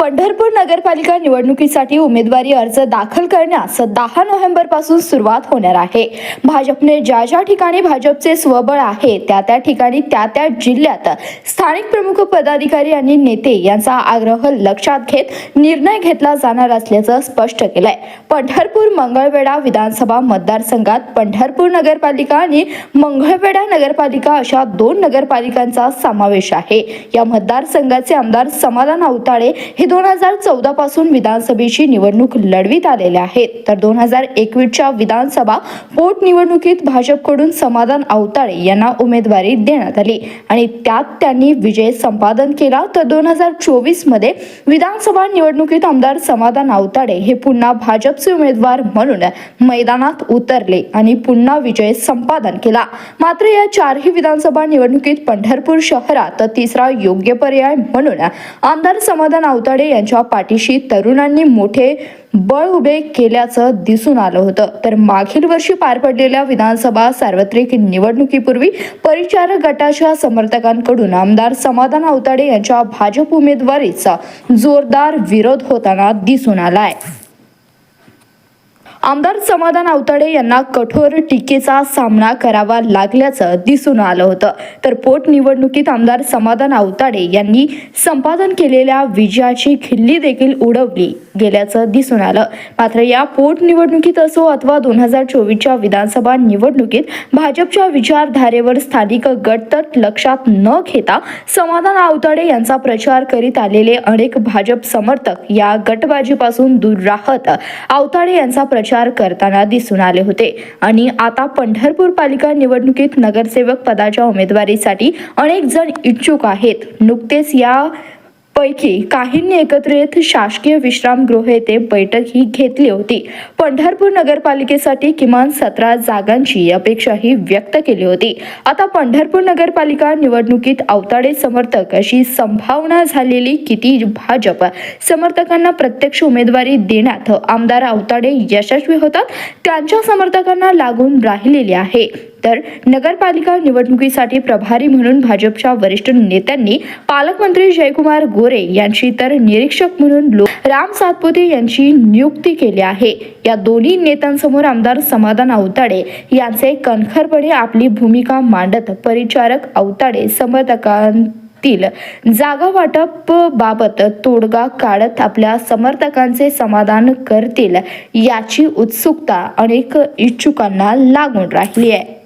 पंढरपूर नगरपालिका निवडणुकीसाठी उमेदवारी अर्ज दाखल करण्यास दहा नोव्हेंबरपासून सुरुवात होणार आहे. भाजपने ज्या ज्या ठिकाणी भाजपचे स्वबळ आहे त्या त्या ठिकाणी त्या त्या जिल्ह्यात स्थानिक प्रमुख पदाधिकारी आणि नेते यांचा आग्रह लक्षात घेत निर्णय घेतला जाणार असल्याचं स्पष्ट केलंय. पंढरपूर मंगळवेढा विधानसभा मतदारसंघात पंढरपूर नगरपालिका आणि मंगळवेढा नगरपालिका अशा दोन नगरपालिकांचा समावेश आहे. या मतदारसंघाचे आमदार समाधान अवताळे हे दोन हजार चौदा पासून विधानसभेची निवडणूक लढवीत आलेले आहेत. तर दोन हजार एकवीसच्या विधानसभा पोटनिवडणुकीत भाजपकडून समाधान अवताळे यांना उमेदवारी देण्यात आली आणि त्यात त्यांनी विजय संपादन केला. तर दोन हजार चोवीसमध्ये विधानसभा निवडणुकीत आमदार समाधान अवताडे हे पुन्हा भाजपचे उमेदवार म्हणून मैदानात उतरले आणि पुन्हा विजय संपादन केला. मात्र या चारही विधानसभा निवडणुकीत पंढरपूर शहरात तिसरा योग्य पर्याय म्हणून आमदार समाधान अवताडे यांच्या पाठीशी तरुणांनी मोठे बळ उभे केल्याचं दिसून आलं होतं. तर मागील वर्षी पार पडलेल्या विधानसभा सार्वत्रिक निवडणुकीपूर्वी परिचारक गटाच्या समर्थकांकडून आमदार समाधान अवताडे यांच्या भाजप उमेदवारीचा जोरदार विरोध होताना दिसून आलाय. आमदार समाधान अवताडे यांना कठोर टीकेचा सामना करावा लागल्याचं दिसून आलं होतं. तर पोटनिवडणुकीत आमदार समाधान अवताडे यांनी संपादन केलेल्या विजयाची खिल्ली देखील उडवली गेल्याचं दिसून आलं. मात्र या पोटनिवडणुकीत असो अथवा दोन हजार चोवीसच्या विधानसभा निवडणुकीत भाजपच्या विचारधारेवर स्थानिक गट तर लक्षात न घेता समाधान अवताडे यांचा प्रचार करीत आलेले अनेक भाजप समर्थक या गटबाजीपासून दूर राहत अवताडे यांचा प्रचार करताना दिसून आले होते. आणि आता पंढरपूर पालिका निवडणुकीत नगरसेवक पदाच्या उमेदवारीसाठी अनेक जण इच्छुक आहेत. नुकतेच या पैकी काहींनी एकत्रित शासकीय विश्रामगृह येथे बैठक ही घेतली होती. पंढरपूर नगरपालिकेसाठी किमान सतरा जागांची अपेक्षाही व्यक्त केली होती. आता पंढरपूर नगरपालिका निवडणुकीत अवताडे समर्थक अशी संभावना झालेली किती भाजप समर्थकांना प्रत्यक्ष उमेदवारी देण्यात आमदार अवताडे यशस्वी होतात. त्यांच्या समर्थकांना लागून राहिलेली आहे. तर नगरपालिका निवडणुकीसाठी प्रभारी म्हणून भाजपच्या वरिष्ठ नेत्यांनी पालकमंत्री जयकुमार गोरे यांची तर निरीक्षक म्हणून राम सातपुते यांची नियुक्ती केली आहे. या दोन्ही नेत्यांसमोर आमदार समाधान अवताडे यांचे कणखरपणे आपली भूमिका मांडत परिचारक अवताडे समर्थकांतील जागा वाटप बाबत तोडगा काढत आपल्या समर्थकांचे समाधान करतील याची उत्सुकता अनेक इच्छुकांना लागून राहिली आहे.